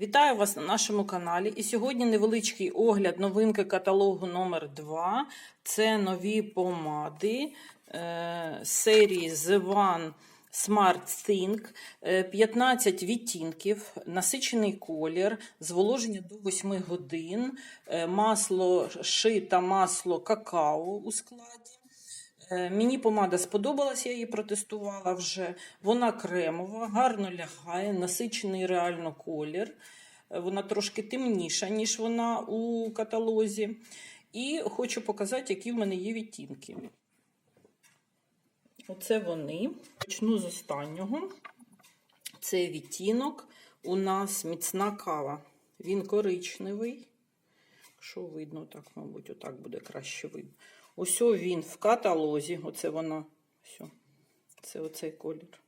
Вітаю вас на нашому каналі. І сьогодні невеличкий огляд новинки каталогу номер 2 Це нові помади е, серії The One Smart Think. Е, 15 відтінків, насичений колір, зволоження до 8 годин, е, масло ши та масло какао у складі. Е, Мені помада сподобалась, я її протестувала вже. Вона кремова, гарно лягає, насичений реально колір. Е, Вона трошки темніша, ніж вона у каталозі. І хочу показати, які в мене є відтінки. Оце вони. Почну з останнього. Це відтінок. У нас міцна кава. Він коричневий. Що видно, так, мабуть, отак буде краще видно. Ось він в каталозі. Оце вона. Все. Це оцей колір.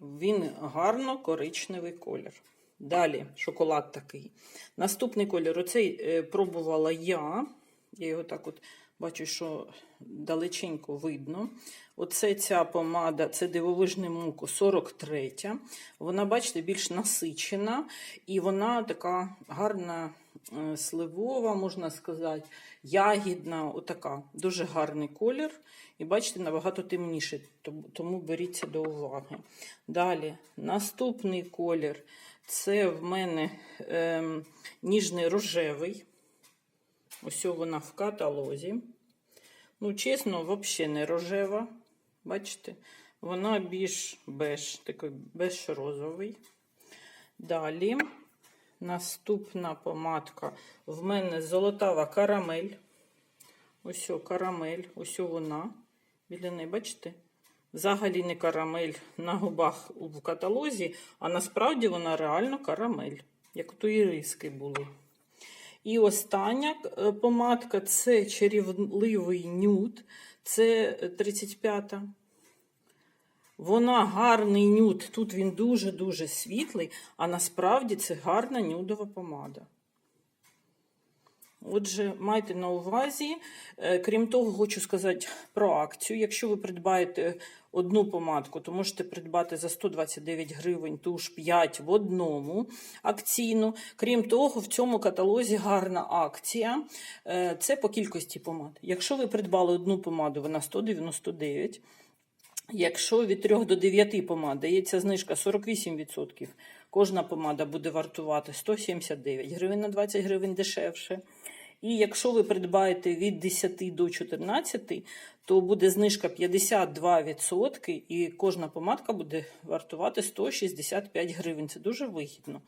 Він гарно коричневий колір. Далі шоколад такий. Наступний колір. Оцей е, пробувала я. Я його так от бачу, що далеченько видно. Оце ця помада, це дивовижний муку 43. Вона, бачите, більш насичена, і вона така гарна сливова, можна сказати, ягідна, отака. Дуже гарний колір. І бачите, набагато темніше, тому- беріться до уваги. Далі, наступний колір це в мене ем, ніжний рожевий. Ось вона в каталозі. Ну, чесно, взагалі не рожева. Бачите? Вона більш беж, такий беж-розовий. Далі наступна помадка. В мене золотава карамель. Ось карамель, ось вона. Біля неї, бачите? Взагалі не карамель на губах в каталозі, а насправді вона реально карамель, як то і риски були. І остання е, помадка це чарівливий нюд, це 35-та. Вона гарний нюд. Тут він дуже-дуже світлий, а насправді це гарна нюдова помада. Отже, майте на увазі, Е, крім того, хочу сказати про акцію. Якщо ви придбаєте одну помадку, то можете придбати за 129 гривень туш 5 в одному акційну. Крім того, в цьому каталозі гарна акція. Е, Це по кількості помад. Якщо ви придбали одну помаду, вона 199. Якщо від 3 до 9 помад дається знижка 48%, кожна помада буде вартувати 179 гривень на 20 гривень дешевше. І якщо ви придбаєте від 10 до 14, то буде знижка 52%, і кожна помадка буде вартувати 165 гривень. Це дуже вигідно.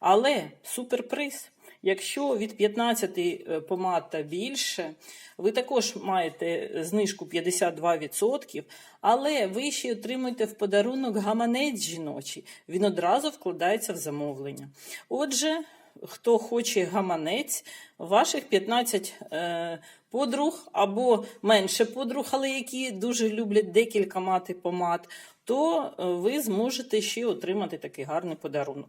Але суперприз. Якщо від 15 е, помад та більше, ви також маєте знижку 52%, але ви ще отримуєте в подарунок гаманець жіночий. Він одразу вкладається в замовлення. Отже, хто хоче гаманець, ваших 15 е, подруг або менше подруг, але які дуже люблять декілька мати помад, то е, ви зможете ще отримати такий гарний подарунок.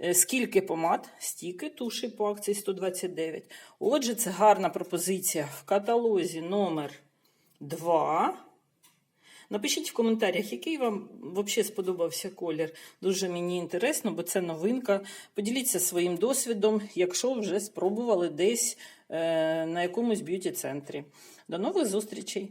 Е, Скільки помад, стільки туші по акції 129. Отже, це гарна пропозиція в каталозі номер 2. Напишіть в коментарях, який вам взагалі сподобався колір. Дуже мені інтересно, бо це новинка. Поділіться своїм досвідом, якщо вже спробували десь е, на якомусь б'юті-центрі. До нових зустрічей!